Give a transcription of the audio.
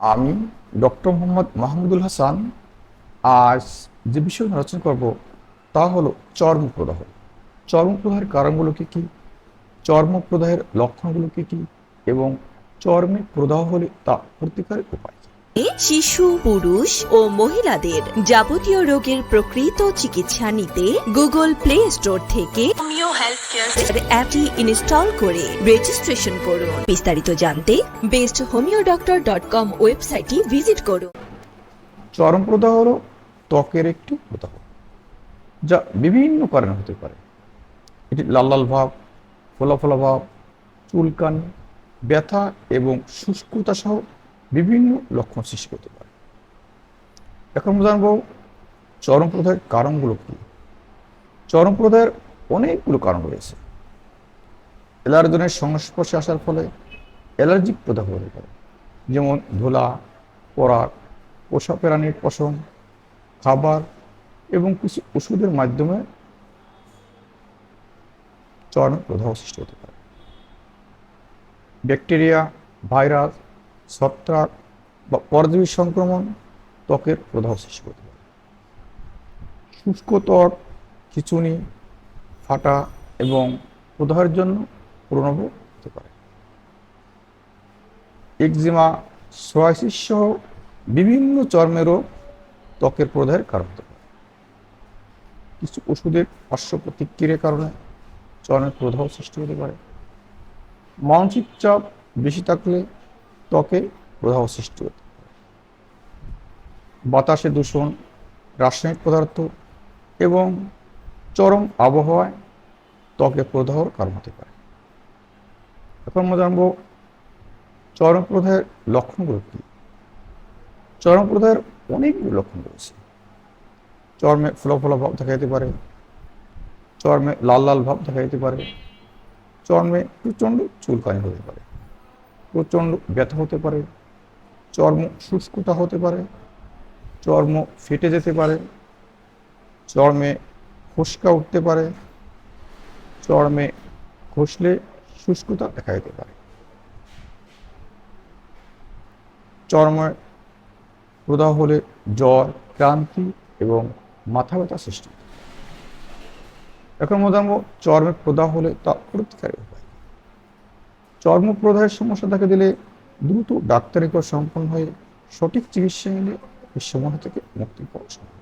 আমি ডক্টর মোহাম্মদ মাহমুদুল হাসান আজ যে বিষয় আলোচনা করব, তা হলো চর্মপ্রদাহ চর্মপ্রদাহের কারণগুলো কী কী? চর্মপ্রদাহের লক্ষণগুলো কী কী? এবং চর্মে প্রদাহ হলে তা প্রতিকারের উপায় কী? শিশু পুরুষ ও মহিলাদের যাবতীয় রোগের প্রকৃত চিকিৎসা নিতে গুগল প্লে স্টোর থেকে হোমিও হেলথ কেয়ার অ্যাপটি ইনস্টল করে রেজিস্ট্রেশন করুন। বিস্তারিত জানতে best homeo doctor dot com ওয়েবসাইটটি ভিজিট করুন চর্মপ্রদাহ হলো ত্বকের একটি প্রদাহ যা বিভিন্ন কারণে হতে পারে। এটি লাল লাল ভাব ফোলা ফোলা ভাব চুলকানি ব্যথা এবং শুষ্কতা সহ বিভিন্ন লক্ষণ সৃষ্টি করতে পারে। এখন জানব চরমপ্রদাহের কারণগুলো কী? চরমপ্রদাহের অনেকগুলো কারণ রয়েছে। অ্যালার্জনের সংস্পর্শে আসার ফলে অ্যালার্জিক প্রদাহ হতে পারে। যেমন ধুলা, পরাগ, পোষা প্রাণীর পশম, খাবার এবং কিছু ওষুধের মাধ্যমে চরম প্রদাহ সৃষ্টি হতে পারে। ব্যাকটেরিয়া, ভাইরাস ছত্রাক বা পরজীবী সংক্রমণ ত্বকের প্রদাহ সৃষ্টি করতে পারে। শুষ্ক ত্বক, খিচুনি, ফাটা এবং প্রদাহের জন্য প্রণব হতে পারে। এক্সিমা সোয়াইসিস সহ বিভিন্ন চর্মেরও ত্বকের প্রদাহের কারণ হতে পারে। কিছু ওষুধের পার্শ্ব প্রতিক্রিয়ার কারণে চর্মের প্রদাহ সৃষ্টি হতে পারে। মানসিক চাপ বেশি থাকলে ত্বকে প্রদাহ সৃষ্টি হতে বাতাসে দূষণ, রাসায়নিক পদার্থ এবং চরম আবহাওয়ায় ত্বকে প্রদাহর কারণ হতে পারে। এখন আমরা জানব চরম প্রদাহের লক্ষণগুলো কী? চরমপ্রদাহের অনেকগুলো লক্ষণ রয়েছে। চর্মে ফোলা ফোলা ভাব দেখা যেতে পারে, চর্মে লাল লাল ভাব দেখা যেতে পারে, চর্মে প্রচণ্ড চুলকানি হতে পারে। প্রচণ্ড ব্যথা হতে পারে, চর্ম শুষ্কতা হতে পারে, চর্ম ফেটে যেতে পারে, চর্মে ফসকা উঠতে পারে, চর্মে ঘষলে শুষ্কতা দেখা যেতে পারে। চর্মে প্রদাহ হলে জ্বর, ক্লান্তি এবং মাথা ব্যথা সৃষ্টি। এখন মধ্যে চর্মে প্রদাহ হলে তা প্রতিকারের উপায় চর্ম প্রদাহের সমস্যা দেখা দিলে দ্রুত ডাক্তারি সম্পন্ন হয়ে সঠিক চিকিৎসা নিলে এই সমস্যা থেকে মুক্তি পাওয়া সম্ভব।